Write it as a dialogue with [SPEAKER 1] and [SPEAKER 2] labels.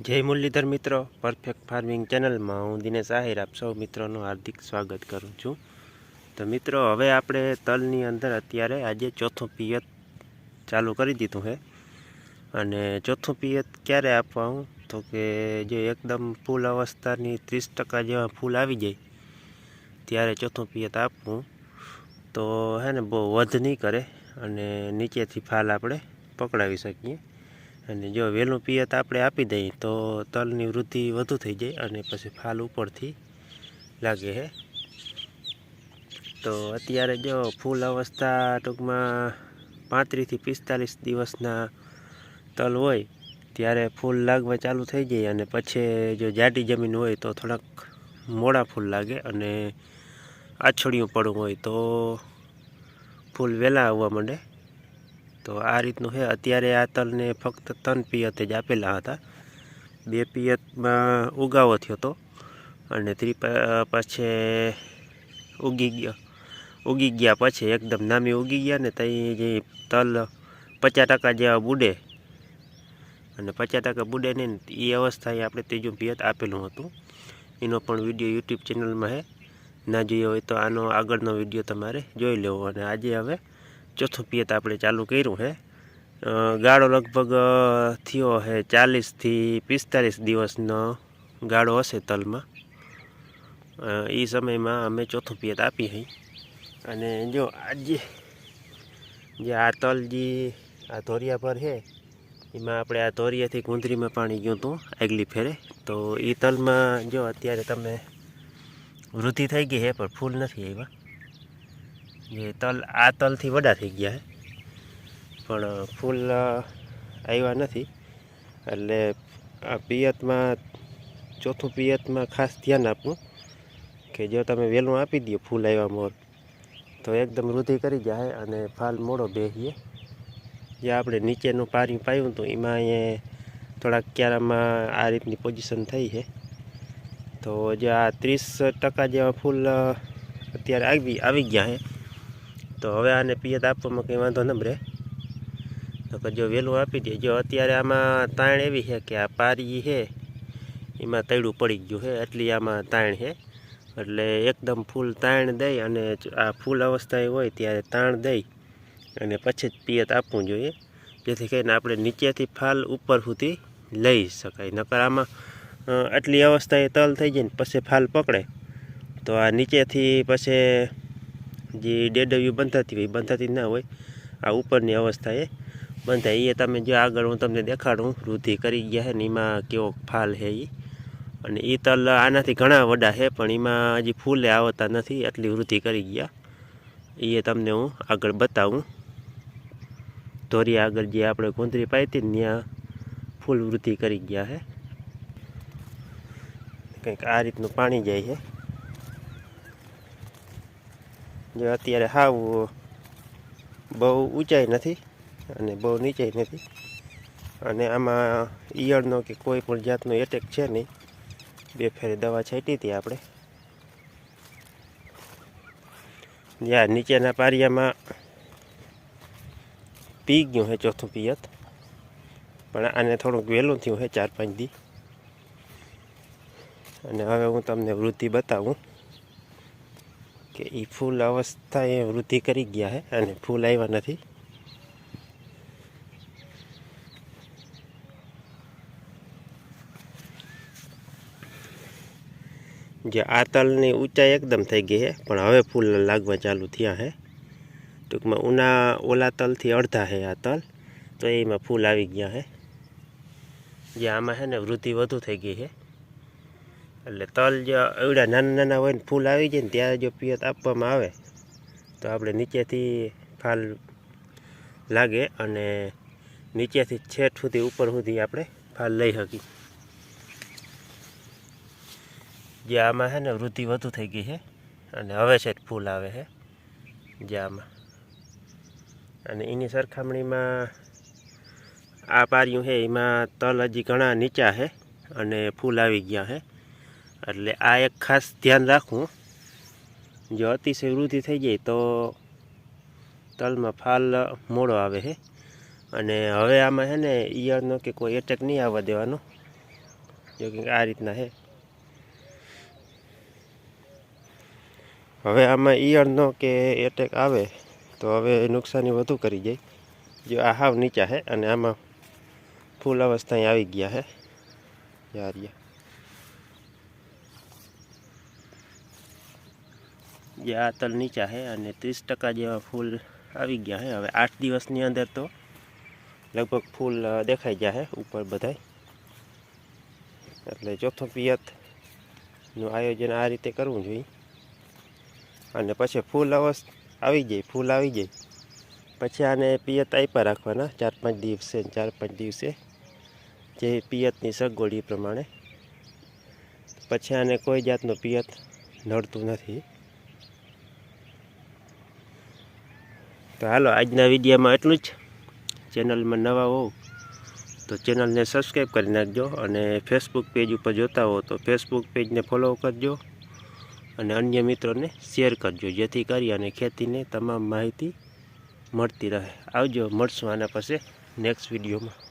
[SPEAKER 1] જય મુરલીધર મિત્રો perfect farming ચેનલમાં હું દિનેશ આહિર, આપ સૌ મિત્રોનું હાર્દિક સ્વાગત કરું છું. તો મિત્રો, હવે આપણે તલની અંદર અત્યારે આજે ચોથું પિયત ચાલુ કરી દીધું છે. અને ચોથું પિયત ક્યારે આપવા હું? તો કે જે એકદમ ફૂલ અવસ્થાની ત્રીસ ટકા જેવા ફૂલ આવી જાય, ત્યારે ચોથું પિયત આપવું. તો હે ને, બહુ વધ નહીં કરે અને નીચેથી ફાલ આપણે પકડાવી શકીએ. અને જો વહેલું પિયત આપણે આપી દઈએ તો તલની વૃદ્ધિ વધુ થઈ જાય અને પછી ફાલ ઉપરથી લાગે છે તો અત્યારે જો ફૂલ અવસ્થા ટૂંકમાં પાંત્રીસથી પિસ્તાલીસ દિવસના તલ હોય, ત્યારે ફૂલ લાગવા ચાલુ થઈ જાય અને પછી જો જાડી જમીન હોય તો થોડાક મોડા ફૂલ લાગે અને આછળિયું પડવું હોય તો ફૂલ વહેલા આવવા માંડે. તો આ રીતનું છે. અત્યારે આ તલને ફક્ત ત્રણ પિયતે જ આપેલા હતા. બે પિયતમાં ઉગાવો થયો હતો અને ત્રી પછી ઉગી ગયો. ઉગી ગયા પછી એકદમ નામી ઉગી ગયા ને ત્યાં જે તલ પચાસ ટકા જેવા બુડે અને પચાસ ટકા બુડે ને એ અવસ્થાએ આપણે ત્રીજું પિયત આપેલું હતું. એનો પણ વીડિયો યુટ્યુબ ચેનલમાં છે. ના જોયો હોય તો આનો આગળનો વીડિયો તમારે જોઈ લેવો. અને આજે હવે ચોથું પિયત આપણે ચાલુ કર્યું છે ગાળો લગભગ થયો છે ચાલીસથી પિસ્તાલીસ દિવસનો ગાળો હશે તલમાં. એ સમયમાં અમે ચોથું પિયત આપી હઈ. અને જો આજે જે આ તલ જે આ ધોરિયા પર છે એમાં આપણે આ ધોરિયાથી કુંદરીમાં પાણી ગયું હતું આગલી ફેરે. તો એ તલમાં જો અત્યારે તમે વૃદ્ધિ થઈ ગઈ છે પણ ફૂલ નથી આવ્યા. જે તલ, આ તલથી વડા થઈ ગયા છે પણ ફૂલ આવ્યા નથી. એટલે આ પિયતમાં, ચોથું પિયતમાં ખાસ ધ્યાન આપવું કે જો તમે વહેલું આપી દો ફૂલ આવ્યા મોર, તો એકદમ વૃદ્ધિ કરી જાય અને ફાલ મોડો બેસીએ જે આપણે નીચેનું પાણી પાયું હતું એમાં અહીંયા થોડાક ક્યારામાં આ રીતની પોઝિશન થઈ છે તો જે આ ત્રીસ ટકા જેવા ફૂલ અત્યારે આવી આવી ગયા છે તો હવે આને પિયત આપવામાં કંઈ વાંધો ન રહે તો કે જો વહેલું આપી દે. જો અત્યારે આમાં તાણ એવી છે કે આ પારી છે, એમાં તૈડું પડી ગયું છે, એટલી આમાં તાણ છે. એટલે એકદમ ફૂલ તાણ દઈ અને આ ફૂલ અવસ્થાએ હોય ત્યારે તાણ દઈ અને પછી જ પિયત આપવું જોઈએ. જેથી કરીને આપણે નીચેથી ફાલ ઉપર સુધી લઈ શકાય. નકર આમાં આટલી અવસ્થાએ તલ થઈ જાય ને પછી ફાલ પકડે. તો આ નીચેથી પછી જે ડેડવ્યું બંધાતી હોય બંધાતી ના હોય. આ ઉપરની અવસ્થાએ બંધાય. એ તમે જો આગળ હું તમને દેખાડું, વૃદ્ધિ કરી ગયા છે ને એમાં કેવો ફાલ છે એ અને એ તલ આનાથી ઘણા વડા છે પણ એમાં હજી ફૂલે આવતા નથી એટલી વૃદ્ધિ કરી ગયા. એ તમને હું આગળ બતાવું. ધોરી આગળ જે આપણે ગુંદરી પાઈ હતી ત્યાં ફૂલ વૃદ્ધિ કરી ગયા છે કંઈક આ રીતનું પાણી જાય છે જે અત્યારે હાવ બહુ ઊંચાઈ નથી અને બહુ નીચાઈ નથી. અને આમાં ઈયળનો કે કોઈ પણ જાતનો એટેક છે નહીં. બે ફેરે દવા છાંટી હતી આપણે. જ્યાં નીચેના પારિયામાં પી ગયું હે ચોથું પિયત. પણ આને થોડુંક વહેલું થયું હે ચાર પાંચ દી. અને હવે હું તમને વૃદ્ધિ બતાવું. કે એ ફૂલ અવસ્થાએ વૃદ્ધિ કરી ગયા છે અને ફૂલ આવ્યા નથી. જે આ તલની ઊંચાઈ એકદમ થઈ ગઈ છે પણ હવે ફૂલ લાગવા ચાલુ થયા છે ટૂંકમાં ઉના ઓલા તલથી અડધા છે આ તલ, તો એમાં ફૂલ આવી ગયા છે જે આમાં છે ને વૃદ્ધિ વધુ થઈ ગઈ છે એટલે તલ જે એવડા નાના નાના હોય ને ફૂલ આવી જાય ને ત્યાં જો પિયત આપવામાં આવે, તો આપણે નીચેથી ફાલ લાગે અને નીચેથી છેઠ સુધી, ઉપર સુધી આપણે ફાલ લઈ શકીએ. જે આમાં છે ને વૃદ્ધિ વધુ થઈ ગઈ છે અને હવે છે ફૂલ આવે છે, જે આમાં. અને એની સરખામણીમાં આ પાર્યું છે, એમાં તલ હજી ઘણા નીચા છે અને ફૂલ આવી ગયા છે. એટલે આ એક ખાસ ધ્યાન રાખવું. જો અતિશય વૃદ્ધિ થઈ જાય તો તલમાં ફાલ મોડો આવે છે અને હવે આમાં છે ને ઈયળનો કે કોઈ એટેક નહીં આવવા દેવાનો. જો કે આ રીતના છે હવે આમાં ઈયળનો કે એટેક આવે તો હવે નુકસાની વધુ કરી જાય. જો આ હાવ નીચા છે અને આમાં ફૂલ અવસ્થાએ આવી ગયા છે યારિયા જે આ તલ નીચા છે અને ત્રીસ ટકા જેવા ફૂલ આવી ગયા છે. હવે આઠ દિવસની અંદર તો લગભગ ફૂલ દેખાઈ ગયા છે ઉપર બધાય. એટલે ચોથો પિયતનું આયોજન આ રીતે કરવું જોઈએ. અને પછી ફૂલ અવસ, આવી જાય, ફૂલ આવી જાય. પછી આને પિયત આપ્યા રાખવાના ચાર પાંચ દિવસે ચાર પાંચ દિવસે જે પિયતની સગવડ પ્રમાણે. પછી આને કોઈ જાતનું પિયત નડતું નથી. તો હાલો, આજના વિડીયોમાં એટલું જ. ચેનલમાં નવા હોવ તો ચેનલને સબસ્ક્રાઈબ કરી નાખજો અને ફેસબુક પેજ ઉપર જોતા હો તો ફેસબુક પેજને ફોલો કરજો અને અન્ય મિત્રોને શેર કરજો, જેથી કરી અને ખેતીને તમામ માહિતી મળતી રહે. આવજો, મળશું આના પાસે નેક્સ્ટ વિડીયોમાં.